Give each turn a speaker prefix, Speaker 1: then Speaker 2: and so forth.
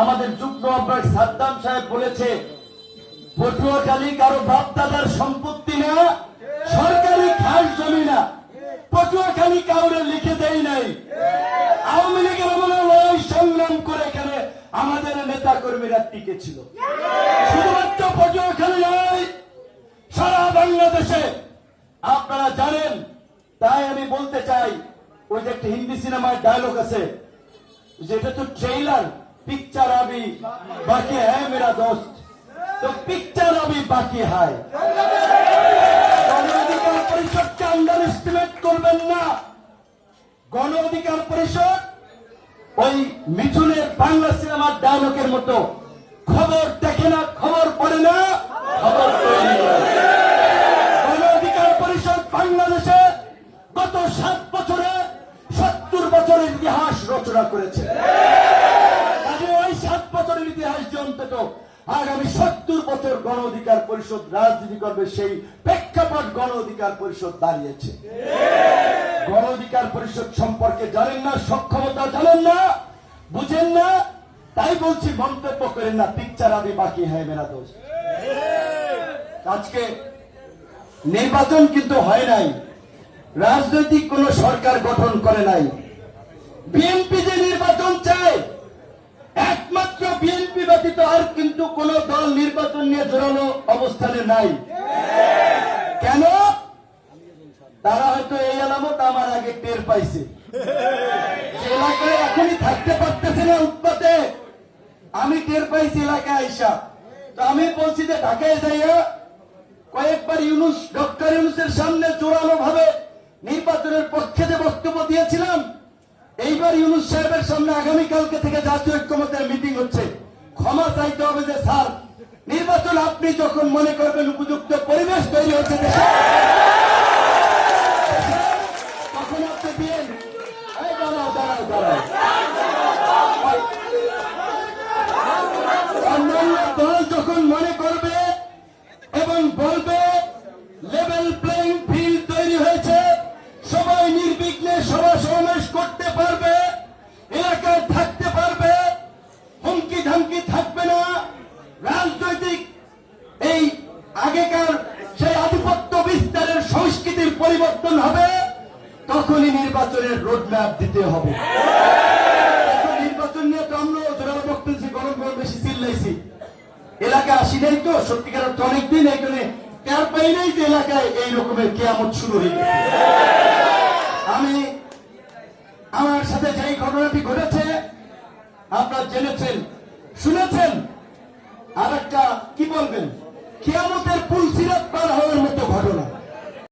Speaker 1: আমাদের যুগ্ম আহ্বায়ক সাদ্দাম সাহেব বলেছে পটুয়াখালী কারও বাপ দাদার সম্পত্তি না, সরকারি খাস জমি না। পটুয়াখালী কাউরে লিখে দেয় নাই। আওয়ামী লীগের আমলে লড়াই সংগ্রাম করে এখানে আমাদের নেতা কর্মীরা টিকে ছিল। শুধুমাত্র পটুয়াখালী নয়, সারা বাংলাদেশে, আপনারা জানেন, তাই আমি বলতে চাই, ওই যে একটা হিন্দি সিনেমার ডায়লগ আছে, যেটা তো ট্রেলার বাকি হ্যাঁ মেরা দোস্ত তো পিকচার আবি বাকি হায় গণ অধিকার পরিষদকে আন্ডার এস্টিমেট করবেন না গণ অধিকার পরিষদ ওই মিঠুনের বাংলা সিনেমার ডায়লগের মতো খবর দেখে না খবর পড়ে না খবর গণ অধিকার পরিষদ বাংলাদেশে গত সাত বছরে সত্তর বছরের ইতিহাস রচনা করেছে যে আগামী সত্তর বছর গণ অধিকার পরিষদ রাজনীতি করবে সেই প্রেক্ষাপট গণ অধিকার পরিষদ দাঁড়িয়েছে। গণ অধিকার পরিষদ সম্পর্কে জানেন না, সক্ষমতা জানেন না, বুঝেন না, তাই বলছি মন্তব্য করেন না, পিকচার আমি বাকি হ্যাঁ মেরা দোষ। আজকে নির্বাচন কিন্তু হয় নাই, রাজনৈতিক কোন সরকার গঠন করে নাই। বিএনপি যে নির্বাচন চায় একমাত্র বিএনপি ব্যতীত আর কিন্তু কোন দল নির্বাচন নিয়ে জোরালো অবস্থানে নাই। কেন? তারা হয়তো এই আলামত আমার আগে টের পাইছে। এলাকায় এখনই থাকতে পারতেছে না উৎপাতে। আমি টের পাইছি এলাকায় আইসা। তো আমি বলছি যে ঢাকায় যাইয়া কয়েকবার ইউনুস, ডক্টর ইউনুসের সামনে জোরালো ভাবে নির্বাচনের পক্ষে যে বক্তব্য দিয়েছিলাম, এইবার ইউনুস সাহেবের সামনে আগামীকালকে থেকে জাতীয় ঐক্যমতের মিটিং হচ্ছে। ক্ষমা চাইতে হবে যে স্যার, নির্বাচন আপনি যখন মনে করবেন উপযুক্ত পরিবেশ তৈরি হচ্ছে দেশে হবে, তখনই নির্বাচনের রোডম্যাপ দিতে হবে। নির্বাচন নিয়ে তো আমরা জোরালো বক্তব্য গরম গরম বেশি চিল্লাইছি। এলাকা আসি নাই তো, সত্যিকার অর্থে অনেকদিন এখানে টের পাই নাই যে এলাকায় এই রকমের কেয়ামত শুরু হয়ে গেছে। আমি আমার সাথে যেই ঘটনাটি ঘটেছে, আপনারা জেনেছেন, শুনেছেন? আর একটা কি বলবেন? কেয়ামত